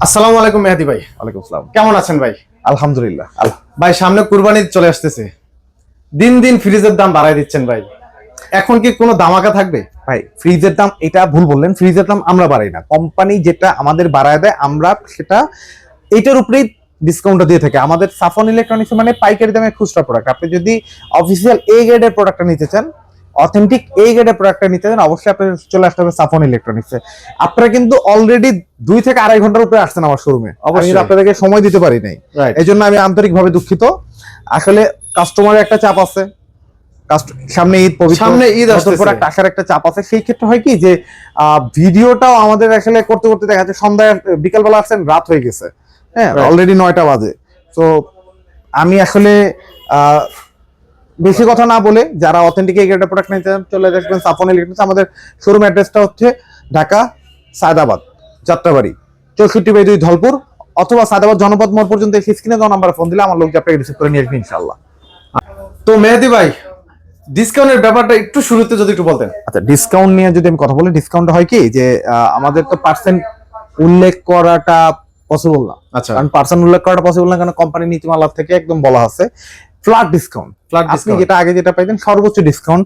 আসসালামু আলাইকুম মেহাদি ভাই। ওয়ালাইকুম আসসালাম। কেমন আছেন ভাই? আলহামদুলিল্লাহ। আল- ভাই সামনে কুরবানি চলে আসতেছে। দিন দিন ফ্রিজের দাম বাড়ায় দিচ্ছেন ভাই। এখন কি কোনো দামাকা থাকবে? ভাই ফ্রিজের দাম এটা ভুল বললেন। ফ্রিজের দাম আমরা বাড়াই না। কোম্পানি যেটা আমাদের বাড়ায় দেয় আমরা সেটা এইটার উপরেই ডিসকাউন্টটা দিয়ে থাকে। আমাদের সাফন ইলেকট্রনিক্স মানে পাইকারি দামে খুচরা প্রোডাক্ট আপনি যদি অফিসিয়াল এ গ্রেডের প্রোডাক্টটা নিতে চান অথেন্টিক এই গ্রেডের প্রোডাক্টটা নিতে চান অবশ্যই আপনার চলে আসতে হবে সাফন ইলেকট্রনিক্সে আপনারা কিন্তু অলরেডি দুই থেকে আড়াই ঘণ্টার উপরে আসছেন আমার শোরুমে অবশ্যই। আপনাদেরকে সময় দিতে পারি নাই। এই জন্য আমি আন্তরিকভাবে দুঃখিত। আসলে কাস্টমারের একটা চাপ আছে। সামনে ঈদ পবিত্র সামনে ঈদ প্রোডাক্ট আসার একটা চাপ আছে। সেই ক্ষেত্রে হয় কি যে আহ, ভিডিওটাও আমাদের আসলে করতে করতে দেখা যাচ্ছে সন্ধ্যায় বিকালবেলা আসছেন রাত হয়ে গেছে। হ্যাঁ অলরেডি নয়টা বাজে। তো আমি আসলে আহ, বেশি কথা না বলে যারা অথেন্টিক এগ্রেডের প্রোডাক্ট নিতে চান, চলে আসবেন সাফন ইলেকট্রনিক্স আমাদের শোরুম অ্যাড্রেসটা হচ্ছে ঢাকা সায়দাবাদ যাত্রাবাড়ি। চৌষট্টি বাই দুই ধলপুর অথবা সায়দাবাদ জনপদ মোড় পর্যন্ত এই স্ক্রিনে দেওয়া নাম্বার ফোন দিলে আমার লোক আপনাকে রিসিভ করে নিয়ে আসবে ইনশাল্লাহ তো মেহাদি ভাই ডিসকাউন্টের ব্যাপারটা একটু শুরুতে যদি একটু বলতেন। আচ্ছা ডিসকাউন্ট নিয়ে যদি আমি কথা বলি ডিসকাউন্ট হয় কি যে আমাদের তো পার্সেন্ট উল্লেখ করাটা পসিবল না। আচ্ছা। কারণ পার্সেন্ট উল্লেখ করাটা পসিবল না কারণ কোম্পানি নীতিমালা থেকে একদম বলা আছে। Flat discount. ফ্ল্যাট আপনি ডিসকাউন্ট। যেটা আগে যেটা পাইতেন সর্বোচ্চ ডিসকাউন্ট।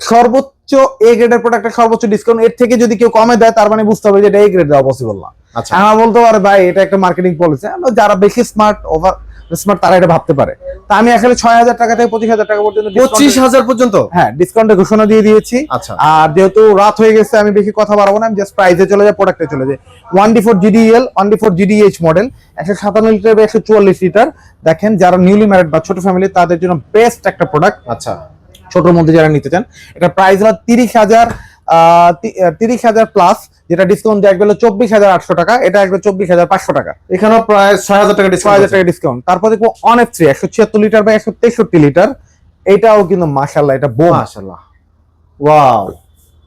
সর্বোচ্চ এ গ্রেডের প্রোডাক্টের সর্বোচ্চ ডিসকাউন্ট এর থেকে যদি কেউ কমে দেয় তার মানে বুঝতে হবে যে এটা এ গ্রেড দেওয়া পসিবল না। আচ্ছা। আমার বলতে পারে ভাই এটা একটা মার্কেটিং পলিসি যারা বেশি স্মার্ট ওভার স্মার্ট তারা এটা ভাবতে পারে। তা আমি আসলে ছয় হাজার টাকা থেকে পঁচিশ হাজার টাকা পর্যন্ত পঁচিশ হাজার পর্যন্ত? হ্যাঁ ডিসকাউন্টের ঘোষণা দিয়ে দিয়েছি। আচ্ছা। আর যেহেতু রাত হয়ে গেছে আমি বেশি কথা বাড়াবো না আমি জাস্ট প্রাইসে চলে যাই প্রোডাক্টে চলে যাই। One D four GDL one D four GDH model একশো সাতান্ন লিটার বা একশো চুয়াল্লিশ লিটার দেখেন যারা নিউলি ম্যারিড বা ছোট ফ্যামিলি তাদের জন্য বেস্ট একটা প্রোডাক্ট আচ্ছা। ছোটর মধ্যে যারা নিতে চান এটা প্রাইস হলো তিরিশ হাজার তিরিশ হাজার প্লাস যেটা ডিসকাউন্ট দেওয়া গেল চব্বিশ হাজার আটশো টাকা এটা আসবে চব্বিশ হাজার পাঁচশো টাকা। এখানেও প্রায় ছয় হাজার টাকা ছয় হাজার টাকা ডিসকাউন্ট তারপর দেখব অনেক থ্রি একশো ছিয়াত্তর লিটার বা একশো তেষট্টি লিটার এটাও কিন্তু মাসাল্লাহ এটা বোম। মাশাআল্লাহ। ওয়াও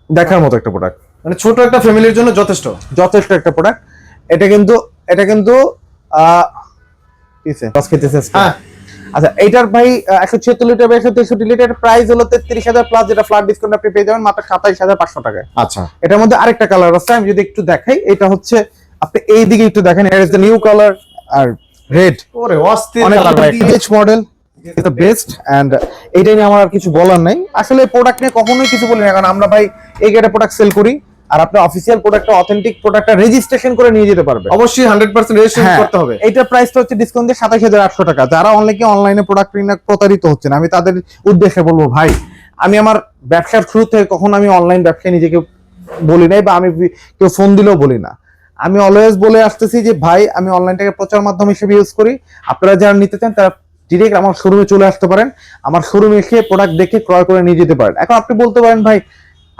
দেখার মতো একটা প্রোডাক্ট মানে ছোট একটা ফ্যামিলির জন্য যথেষ্ট। যথেষ্ট একটা প্রোডাক্ট এটা কিন্তু এটা কিন্তু আহ? খেতেছে হ্যাঁ। আচ্ছা এইটার ভাই একশো ছিয়াত্তর লিটার বা একশো তেষট্টি লিটার প্রাইস হলো তেত্রিশ হাজার প্লাস যেটা ফ্ল্যাট ডিসকাউন্ট আপনি পেয়ে যাবেন মাত্র সাতাইশ হাজার পাঁচশো টাকায়। আচ্ছা। এটার মধ্যে আরেকটা কালার আছে আমি যদি একটু দেখাই এটা হচ্ছে আপনি এই দিকে একটু দেখেন এর ইজ দ্য নিউ কালার আর রেড ওরে অস্থির অনেক colour ভাই। মডেল দ্য বেস্ট এন্ড এইটা নিয়ে আমার আর কিছু বলার নাই। আসলে প্রোডাক্ট নিয়ে কখনোই কিছু বলি না কারণ আমরা ভাই এই গেটে প্রোডাক্ট সেল করি। আর আপনি অফিসিয়াল প্রোডাক্টটা অথেন্টিক প্রোডাক্টটা রেজিস্ট্রেশন করে নিয়ে যেতে পারবে। অবশ্যই হান্ড্রেড পার্সেন্ট রেজিস্ট্রেশন হ্যাঁ, করতে হবে। এইটার প্রাইসটা হচ্ছে ডিসকাউন্ট দিয়ে সাতাশ হাজার আটশো টাকা। যারা অনলাইনে অনলাইনে প্রোডাক্ট কিনে প্রতারিত হচ্ছেন আমি তাদের উদ্দেশ্যে বলব ভাই আমি আমার ব্যবসার শুরু থেকে কখনো আমি অনলাইন ব্যবসায় নিজেকে বলি নাই বা আমি কেউ ফোন দিলেও বলি না। আমি অলওয়েজ বলে আসতেছি যে ভাই আমি অনলাইনটাকে প্রচার মাধ্যম হিসেবে ইউজ করি। আপনারা যারা নিতে চান তারা ডিরেক্ট আমার শোরুমে চলে আসতে পারেন। আমার শোরুমে এসে প্রোডাক্ট দেখে ক্রয় করে নিয়ে যেতে পারেন। এখন আপনি বলতে পারেন ভাই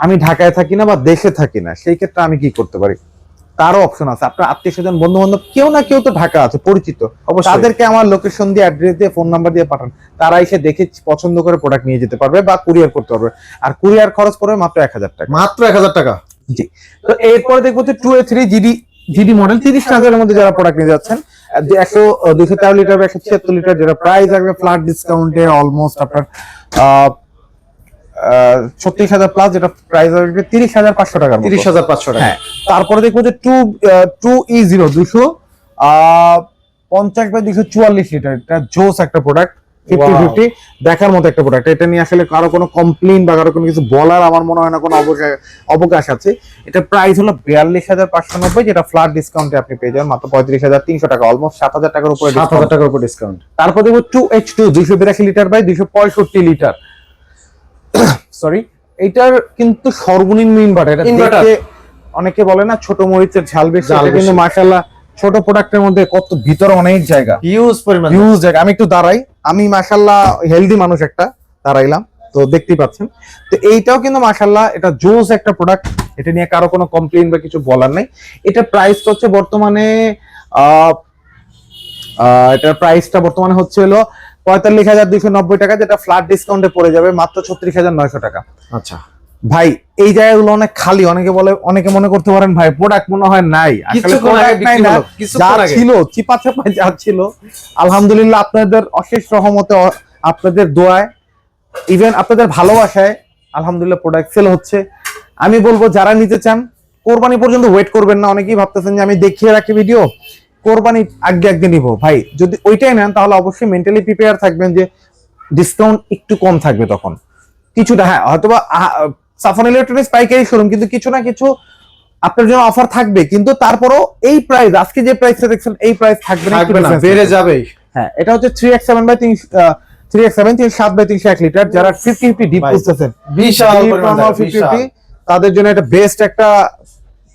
আমি ঢাকায় থাকি না বা দেশে থাকি না সেই ক্ষেত্রে আমি কি করতে পারি? তারও অপশন আছে। আপনার আত্মীয় স্বজন বন্ধু বান্ধব কেউ না কেউ তো ঢাকা আছে পরিচিত। তাদেরকে আমার লোকেশন দিয়ে অ্যাড্রেস দিয়ে ফোন নাম্বার দিয়ে পাঠান। তারা এসে দেখে পছন্দ করে প্রোডাক্ট নিয়ে যেতে পারবে বা কুরিয়ার করতে পারবে। আর কুরিয়ার খরচ পড়বে মাত্র এক হাজার টাকা। মাত্র এক হাজার টাকা? জি। তো এরপরে দেখব যে two A three GD GD model তিরিশ হাজারের মধ্যে যারা প্রোডাক্ট নিয়ে যাচ্ছেন একশো দুশো তেরো লিটার বা একশো ছিয়াত্তর লিটার যেটা প্রাইস আসবে ফ্ল্যাট ডিসকাউন্টে অলমোস্ট আপনার ছত্রিশ হাজার প্লাস যেটা প্রাইস আসবে তিরিশ হাজার পাঁচশো মতো। তিরিশ হাজার পাঁচশো টাকা। হ্যাঁ তারপরে দেখব যে টু টু ই জিরো দুশো পঞ্চাশ বাই দুশো চুয়াল্লিশ লিটার এটা জোস একটা প্রোডাক্ট ফিফটি ফিফটি দেখার মতো একটা প্রোডাক্ট এটা নিয়ে আসলে কারও কোনো কমপ্লেন বা কারও কোনো কিছু বলার আমার মনে হয় না কোনো অবকাশ অবকাশ আছে। এটা প্রাইস হলো বিয়াল্লিশ হাজার পাঁচশো নব্বই যেটা ফ্ল্যাট ডিসকাউন্টে আপনি পেয়ে যাবেন মাত্র পঁয়ত্রিশ হাজার তিনশো টাকা অলমোস্ট সাত হাজার টাকার উপরে সাত হাজার টাকার উপর ডিসকাউন্ট তারপর দেখব টু এইচ টু দুইশো বিরাশি লিটার বাই দুইশো পঁয়ষট্টি লিটার সরি এটার কিন্তু সর্বনিম্ন ইনভার্টার এটা। অনেকে বলে না ছোট মরিচের ঝাল বেশি কিন্তু। মাশাআল্লাহ ছোট প্রোডাক্টের মধ্যে কত ভিতরে অনেক জায়গা। হিউজ পরিমাণ। হিউজ জায়গা। আমি একটু দাঁড়াই। আমি মাশাআল্লাহ হেলদি মানুষ একটা দাঁড়াইলাম। তো দেখতেই পাচ্ছেন। তো এইটাও কিন্তু মাশাআল্লাহ এটা জোস একটা প্রোডাক্ট এটা নিয়ে কারও কোনো কমপ্লেন বা কিছু বলার নাই। এটা প্রাইস হচ্ছে বর্তমানে আহ আহ, এটার প্রাইসটা বর্তমানে হচ্ছে হলো পঁয়তাল্লিশ হাজার দুইশো নব্বই টাকা যেটা ফ্ল্যাট ডিসকাউন্টে পড়ে যাবে মাত্র ছত্রিশ হাজার নয়শো টাকা। আচ্ছা। ভাই এই জায়গাগুলো অনেক খালি অনেকে বলে অনেকে মনে করতে পারেন ভাই প্রোডাক্ট মনে হয় নাই। আসলে। ছিল চিপা চাপা যা ছিল আলহামদুলিল্লাহ আপনাদের অশেষ রহমতে আপনাদের দোয়ায় ইভেন আপনাদের ভালোবাসায় আলহামদুলিল্লাহ প্রোডাক্ট সেল হচ্ছে। আমি বলব যারা নিতে চান কোরবানি পর্যন্ত ওয়েট করবেন না অনেকেই ভাবতেছেন যে আমি দেখিয়ে রাখি ভিডিও কোরবানি আগে আগে নিব। ভাই যদি ওইটাই নেন তাহলে অবশ্যই মেন্টালি প্রিপেয়ার থাকবেন যে ডিসকাউন্ট একটু কম থাকবে তখন। কিছুটা হ্যাঁ হয়তোবা সাফন ইলেকট্রনিক্স পাইকারি শোরুম কিন্তু কিছু না কিছু আপনার জন্য অফার থাকবে। কিন্তু তারপরও এই প্রাইস আজকে যে প্রাইসটা দেখছেন এই প্রাইস থাকবে না বেড়ে যাবে হ্যাঁ এটা হচ্ছে থ্রি এক্স সেভেন বাই তিন থ্রি এক্স সেভেন তিন সাত বাই তিনশো এক লিটার যারা ফিফটি ফিফটি ডিপ বুঝতেছেন বিশাল পরিমাণ normal থাকে, 50 বিশাল। তাদের জন্য এটা বেস্ট একটা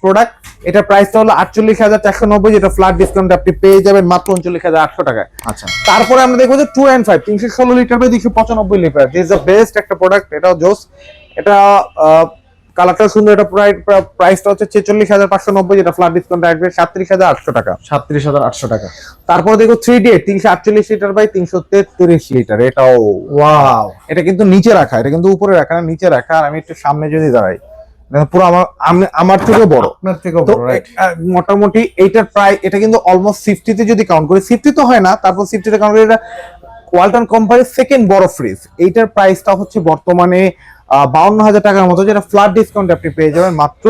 প্রোডাক্ট এটা প্রাইসটা হলো আটচল্লিশ হাজার চারশো নব্বই যেটা ফ্ল্যাট ডিসকাউন্ট আপনি পেয়ে যাবেন মাত্র উনচল্লিশ হাজার আটশো টাকায়। আচ্ছা। তারপরে আমরা দেখব যে টু অ্যান্ড ফাইভ তিনশো ষোলো লিটার বাই দুশো পঁচানব্বই লিটার দিস দ্য বেস্ট একটা প্রোডাক্ট এটাও জোস। এটা কালারটা সুন্দর এটা প্রাইসটা হচ্ছে ছেচল্লিশ হাজার পাঁচশো নব্বই যেটা ফ্ল্যাট ডিসকাউন্ট আসবে সাতত্রিশ হাজার আটশো টাকা। সাতত্রিশ হাজার আটশো টাকা। তারপর দেখো থ্রি ডি তিনশো আটচল্লিশ লিটার বাই তিনশো তেত্রিশ লিটার এটাও। ওয়াও এটা কিন্তু নিচে রাখা এটা কিন্তু উপরে রাখা না নিচে রাখা আর আমি একটু সামনে যদি দাঁড়াই। পুরো আমার আমি- আমার থেকে বড়। আপনার থেকেও তো বড় মোটামুটি এইটার প্রায় এটা কিন্তু অলমোস্ট সিফটিতে যদি কাউন্ট করি সিফটি তো হয় না তারপর সিফটিতে কাউন্ট করি এটা ওয়ালটন কোম্পানির সেকেন্ড বড় ফ্রিজ এইটার প্রাইসটা হচ্ছে বর্তমানে বাউন্ন হাজার টাকার মতো যেটা ফ্ল্যাট ডিসকাউন্ট আপনি পেয়ে যাবেন মাত্র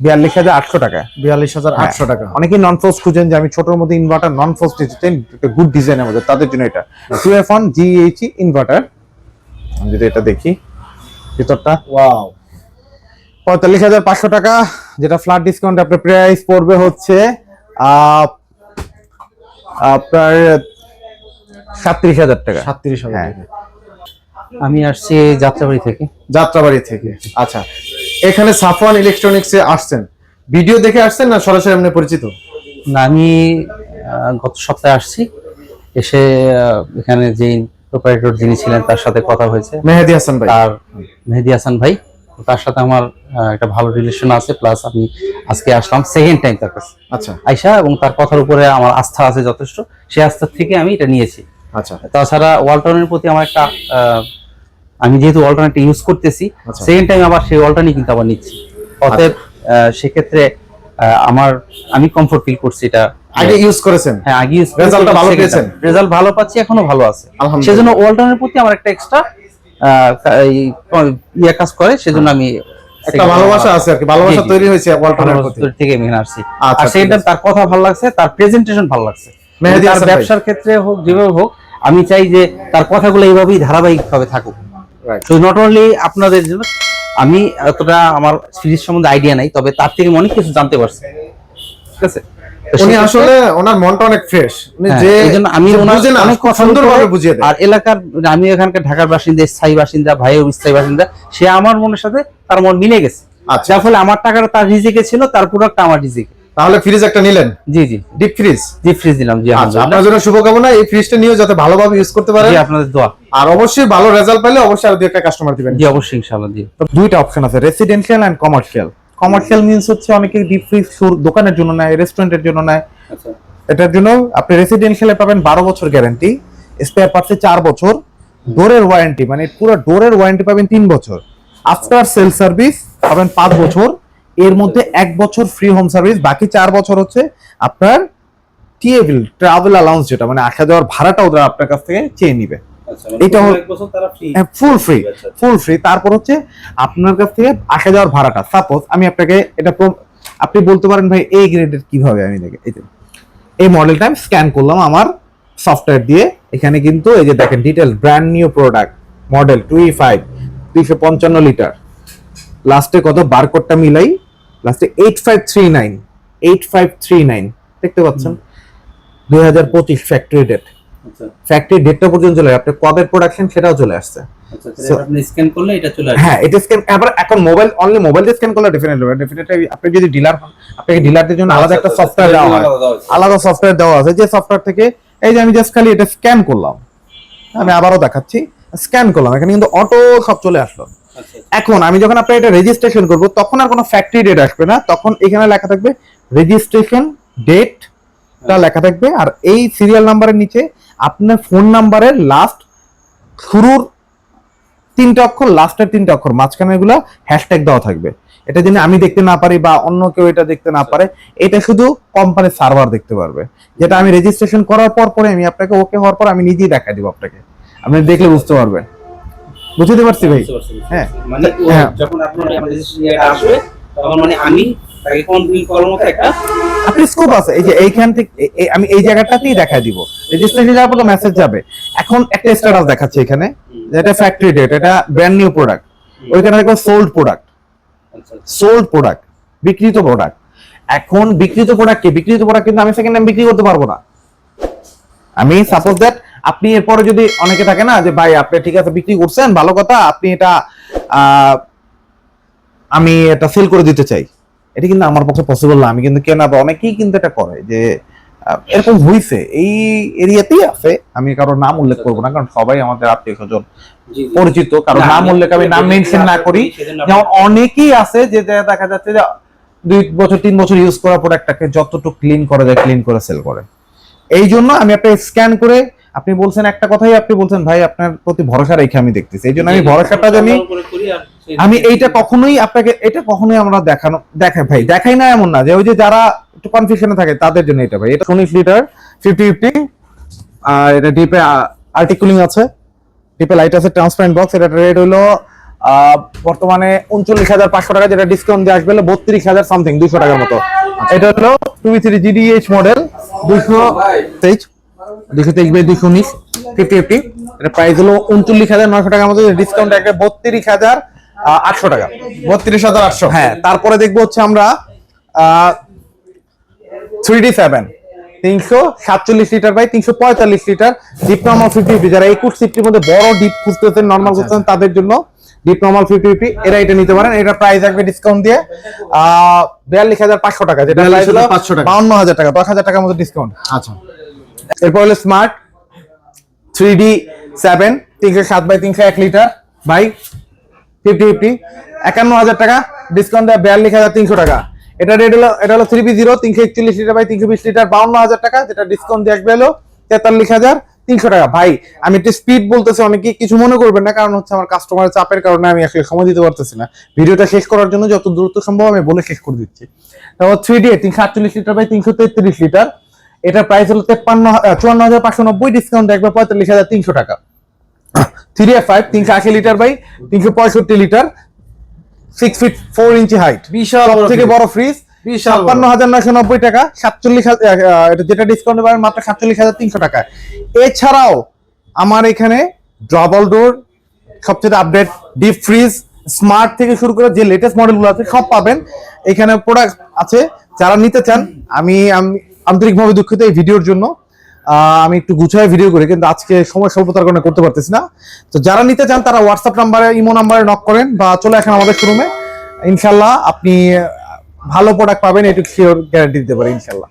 বিয়াল্লিশ হাজার আটশো টাকায়। বিয়াল্লিশ হাজার আটশো টাকা। অনেকে নন ফোর্স খুঁজেন যে আমি ছোটর মধ্যে ইনভার্টার নন ফোর্স চাই গুড ডিজাইনের মধ্যে তাদের জন্য এটা। Two F one GH inverter যদি এটা দেখি। ভিতরটা। ওয়াও পঁয়তাল্লিশ হাজার পাঁচশো টাকা যেটা ফ্ল্যাট ডিসকাউন্ট আপনার প্রাইস পড়বে হচ্ছে আপনার সাতত্রিশ হাজার টাকা। সাতত্রিশ হাজার হ্যাঁ। আমি আসছি যাত্রাবাড়ি থেকে। যাত্রাবাড়ি থেকে। আচ্ছা এখানে সাফওয়ান ইলেকট্রনিক্স আসছেন। ভিডিও দেখে আসছেন না সরাসরি আপনি পরিচিত? না আমি গত সপ্তাহে আসছি। এসে এখানে যে প্রোপারেটর যিনি ছিলেন তার সাথে কথা হয়েছে। মেহেদি হাসান ভাই। তার মেহেদি হাসান ভাই তার সাথে আমার একটা ভালো রিলেশন আছে প্লাস আমি আজকে আসলাম সেকেন্ড টাইম তার কাছে। আচ্ছা। আইসা এবং তার কথার উপরে আমার আস্থা আছে যথেষ্ট। সেই আস্থার থেকে আমি এটা নিয়েছি। আচ্ছা। তাছাড়া ওয়ালটনের প্রতি আমার একটা আমি যেহেতু ওয়ালটনটা ইউজ করতেছি আচ্ছা। সেকেন্ড টাইম আবার সেই ওয়ালটনই কিন্তু আবার নিচ্ছি। অতএব সেক্ষেত্রে আমার আমি কমফোর্ট ফিল করছি এটা আগে ইউজ করেছেন? হ্যাঁ আগে ইউজ Result টা ভালো পেয়েছেন? রেজাল্ট ভালো পাচ্ছি এখনও ভালো আছে। সেজন্য ওয়ালটনের প্রতি আমার একটা এক্সট্রা ইয়ে কাজ করে সেজন্য আমি একটা ভালোবাসা আছে আর কি ভালোবাসা। তৈরি হয়েছে ওয়ালটনের প্রতি। থেকে আমি আসছি। আচ্ছা, আর সেটা তার কথা ভালো লাগছে তার প্রেজেন্টেশন ভালো লাগছে। তার ব্যবসার ক্ষেত্রে হোক যেভাবে হোক আমি চাই যে তার কথাগুলো এইভাবেই ধারাবাহিকভাবে থাকুক. তো নট অনলি আপনাদের জন্য আমি এতটা আমার সিরিজ সম্বন্ধে আইডিয়া নাই তবে তার থেকে অনেক কিছু জানতে পারছি। ঠিক আছে? উনি আসলে ওনার মনটা অনেক ফ্রেশ উনি হ্যাঁ, যে এই জন্য আমি ওনার অনেক সুন্দরভাবে বুঝিয়ে দেয়। আর এলাকার আমি এখানকার ঢাকার বাসিন্দা স্থায়ী বাসিন্দা ভাইও স্থায়ী বাসিন্দা সে আমার মনের সাথে তার মন মিলে গেছে। আচ্ছা। যার ফলে আমার টাকাটা তার রিজিকে ছিল তার প্রোডাক্ট আমার রিজিকে। তাহলে ফ্রিজ একটা নিলেন? জি জি। ডিপ ফ্রিজ জি ফ্রিজ দিলাম জি আচ্ছা আপনার জন্য শুভকামনা এই ফ্রিজটা নিয়েও যাতে ভালোভাবে ইউজ করতে পারেন। জি আপনাদের দোয়া। আর অবশ্যই ভালো রেজাল্ট পেলে অবশ্যই আর দুই একটা কাস্টমার দিবেন। জি অবশ্যই ইনশাআল্লাহ জি। তো দুইটা অপশন আছে residential and commercial commercial means হচ্ছে অনেকে ডিপ ফ্রিজ দোকানের জন্য নেয় রেস্টুরেন্টের জন্য নেয়। আচ্ছা। এটার জন্য আপনি রেসিডেন্সিয়ালে পাবেন বারো বছর গ্যারান্টি স্পেয়ার পার্টসে চার বছর ডোরের ওয়ারেন্টি মানে পুরো ডোরের ওয়ারেন্টি পাবেন তিন বছর। আফটার সেল সার্ভিস পাবেন পাঁচ বছর এর মধ্যে এক বছর ফ্রি হোম সার্ভিস বাকি চার বছর হচ্ছে আপনার টিএবিল ট্রাভেল অ্যালাউন্স যেটা মানে আসা যাওয়ার ভাড়াটা ওরা আপনার কাছ থেকে চেয়ে নিবে। এটা ফুল ফ্রি ফুল ফ্রি তারপর হচ্ছে আপনার কাছ থেকে আসা যাওয়ার ভাড়াটা। সাপোজ আমি আপনাকে এটা আপনি বলতে পারেন ভাই এই গ্রেডের কীভাবে আমি দেখে এই এই মডেলটা আমি স্ক্যান করলাম আমার সফটওয়্যার দিয়ে। এখানে কিন্তু এই যে দেখেন detail brand new product model two E five দুইশো পঞ্চান্ন লিটার লাস্টে কত? বারকোডটা মিলাই লাস্টে eight five three nine eight five three nine দেখতে পাচ্ছেন? দুই হাজার পঁচিশ ফ্যাক্টরি ডেট ফ্যাক্টরি ডেটটা পর্যন্ত চলে। আপনার কবের প্রোডাকশন সেটাও চলে আসছে। স্ক্যান করলে এটা চলে হ্যাঁ এটা স্ক্যান আবার এখন মোবাইল অনলি মোবাইল দিয়ে স্ক্যান করলে ডেফিনেটলি হবে। ডেফিনেটলি আপনি যদি ডিলার হন আপনাকে ডিলারদের জন্য আলাদা একটা সফটওয়্যার দেওয়া হয়। আলাদা সফটওয়্যার দেওয়া আছে। যে সফটওয়্যার থেকে এই যে আমি জাস্ট খালি এটা স্ক্যান করলাম। আমি আবারও দেখাচ্ছি। স্ক্যান করলাম। এখানে কিন্তু অটো সব চলে আসলো। এখন আমি যখন আপনার এটা রেজিস্ট্রেশন করব তখন আর কোনো ফ্যাক্টরি ডেট আসবে না। তখন এখানে লেখা থাকবে রেজিস্ট্রেশন ডেট টা লেখা থাকবে। আর এই সিরিয়াল নাম্বারের নিচে আপনার ফোন নাম্বারের লাস্ট শুরুর তিনটা অক্ষর লাস্টের তিনটা অক্ষর মাঝখানে এগুলো হ্যাশট্যাগ দেওয়া থাকবে। এটা যেন আমি দেখতে না পারি বা অন্য কেউ এটা দেখতে না পারে এটা শুধু কোম্পানির সার্ভার দেখতে পারবে। যেটা আমি রেজিস্ট্রেশন করার পর পরে আমি আপনাকে ওকে হওয়ার পর আমি নিজেই দেখা দিব আপনাকে। আপনি দেখলে বুঝতে পারবেন। বুঝতে পারছি ভাই? হ্যাঁ। মানে হ্যাঁ। যখন আপনার রেজিস্ট্রেশন আসবে তখন মানে আমি তাকে কমপ্লিট করার মতো একটা আপনি স্কোপ আছে। এই যে এইখান থেকে আমি এই জায়গাটাতেই দেখা দিব। রেজিস্ট্রেশন যাওয়ার পর মেসেজ যাবে। এখন একটা স্ট্যাটাস দেখাচ্ছে এখানে। যেটা ফ্যাক্টরি ডেট এটা ব্র্যান্ড নিউ প্রোডাক্ট ওইখানে দেখো সোল্ড প্রোডাক্ট সোল্ড প্রোডাক্ট বিক্রিত প্রোডাক্ট এখন বিক্রিত প্রোডাক্ট কি? বিক্রিত প্রোডাক্ট কিন্তু আমি সেকেন্ড টাইম বিক্রি করতে পারব না। আমি সাপোজ দ্যাট আপনি এরপরে যদি অনেকে থাকে না যে ভাই আপনি ঠিক আছে বিক্রি করছেন ভালো কথা আপনি এটা আমি এটা সেল করে দিতে চাই। এটা কিন্তু আমার পক্ষে পসিবল না। আমি কিন্তু কেনা বা অনেকেই কিন্তু এটা করে যে এরকম হইছে। এই এরিয়াতেই আছে। আমি কারোর নাম উল্লেখ করব না কারণ সবাই আমাদের আত্মীয় স্বজন। পরিচিত। কারণ নাম উল্লেখ আমি নাম মেনশন না করি। যেমন অনেকেই আছে যে দেখা যাচ্ছে যে দুই বছর তিন বছর ইউজ করার প্রোডাক্টটাকে যতটুকু ক্লিন করা যায় ক্লিন করে সেল করে। এই জন্য আমি একটা স্ক্যান করে আপনি বলছেন একটা কথাই আপনি বলছেন ভাই আপনার প্রতি ভরসা রেখে আমি দেখতেছি। এই জন্য আমি ভরসাটা করে করি সেই- আমি এইটা কখনোই আপনাকে এটা কখনোই আমরা দেখানো দেখাই ভাই দেখাই না এমন না যে ওই যে যারা একটু কনফিউশনে থাকে তাদের জন্য এটা ভাই। এটা উনিশ লিটার ফিফটি ফিফটি আর এটা ডিপে আর্টিকুলিং আছে। ডিপে লাইট আছে ট্রান্সপারেন্ট বক্স এটা রেট হলো বর্তমানে উনচল্লিশ হাজার পাঁচশো টাকা যেটা ডিসকাউন্ট দিয়ে আসবে বত্রিশ হাজার সামথিং দুশো টাকার মতো। এটা হলো টু থ্রি জিডিএইচ মডেল দুশো তেইশ দুশো তেইশ বাই দুশো উনিশ ফিফটি ফিফটি এটা প্রাইস হলো উনচল্লিশ হাজার নশো টাকার মতো ডিসকাউন্ট একটা বত্রিশ হাজার আটশো টাকা। বত্রিশ হাজার আটশো। হ্যাঁ তারপরে দেখব হচ্ছে আমরা থ্রি ডি সেভেন তিনশো সাতচল্লিশ লিটার বাই তিনশো পঁয়তাল্লিশ litre deep normal fifty fifty যারা একুশ সিফটির মধ্যে বড় ডিপ খুঁজতেছেন নর্মাল খুঁজতেছেন তাদের জন্য ডিপ নর্মাল ফিফটি ফিফটি এরা এটা নিতে পারেন। এটা প্রাইস আসবে ডিসকাউন্ট দিয়ে বিয়াল্লিশ হাজার পাঁচশো টাকা যেটা 42,500 টাকা। বাউন্ন হাজার টাকা দশ হাজার টাকার মতো ডিসকাউন্ট আচ্ছা। এরপর হলো স্মার্ট থ্রি ডি সেভেন তিনশো সাত বাই তিনশো এক লিটার বাই ফিফটি ফিফটি। একান্ন হাজার টাকা ডিসকাউন্ট দেয় বিয়াল্লিশ হাজার তিনশো টাকা। এটা রেট হলো, এটা হলো থ্রি বি জিরো তিনশো একচল্লিশ লিটার বাই তিনশো বিশ লিটার বাউন্ন হাজার টাকা, যেটা ডিসকাউন্ট দিয়ে আসবে হলো তেতাল্লিশ হাজার তিনশো টাকা। ভাই, আমি একটু স্পিড বলতেছি, অনেকে কিছু মনে করবেন না, কারণ হচ্ছে আমার কাস্টমারের চাপের কারণে আমি আসলে সময় দিতে পারতেছি না। ভিডিওটা শেষ করার জন্য যত দ্রুত সম্ভব আমি বলে শেষ করে দিচ্ছি। তারপর থ্রি ডি তিনশো আটচল্লিশ লিটার বাই তিনশো তেত্রিশ লিটার এটার প্রাইস হলো তেপ্পান্ন চুয়ান্ন হাজার পাঁচশো নব্বই ডিসকাউন্ট দেখবে পঁয়তাল্লিশ হাজার তিনশো টাকা। থ্রি ফাইভ তিনশো আশি লিটার বাই তিনশো পঁয়ষট্টি litre six feet four inch height বিশাল থেকে। বড় ফ্রিজ ছাপ্পান্ন হাজার নয়শো নব্বই টাকা সাতচল্লিশ হাজার এটা যেটা ডিসকাউন্ট পাবেন মাত্র সাতচল্লিশ হাজার তিনশো টাকা এছাড়াও আমার এখানে ডবল ডোর সবচেয়ে আপডেট ডিপ ফ্রিজ স্মার্ট থেকে শুরু করে যে লেটেস্ট মডেলগুলো আছে সব পাবেন। এখানে প্রোডাক্ট আছে যারা নিতে চান আমি আন্তরিকভাবে দুঃখিত এই ভিডিওর জন্য। আমি একটু গুছায় ভিডিও করি, কিন্তু আজকে সময় স্বল্পতার কারণে করতে পারতেছি না। তো যারা নিতে চান, তারা হোয়াটসঅ্যাপ নাম্বারে ইমো নাম্বারে নক করেন বা চলে আসেন আমাদের শোরুমে ইনশাল্লাহ আপনি ভালো প্রোডাক্ট পাবেন, এটুকু শিওর গ্যারান্টি দিতে পারি, ইনশাল্লাহ।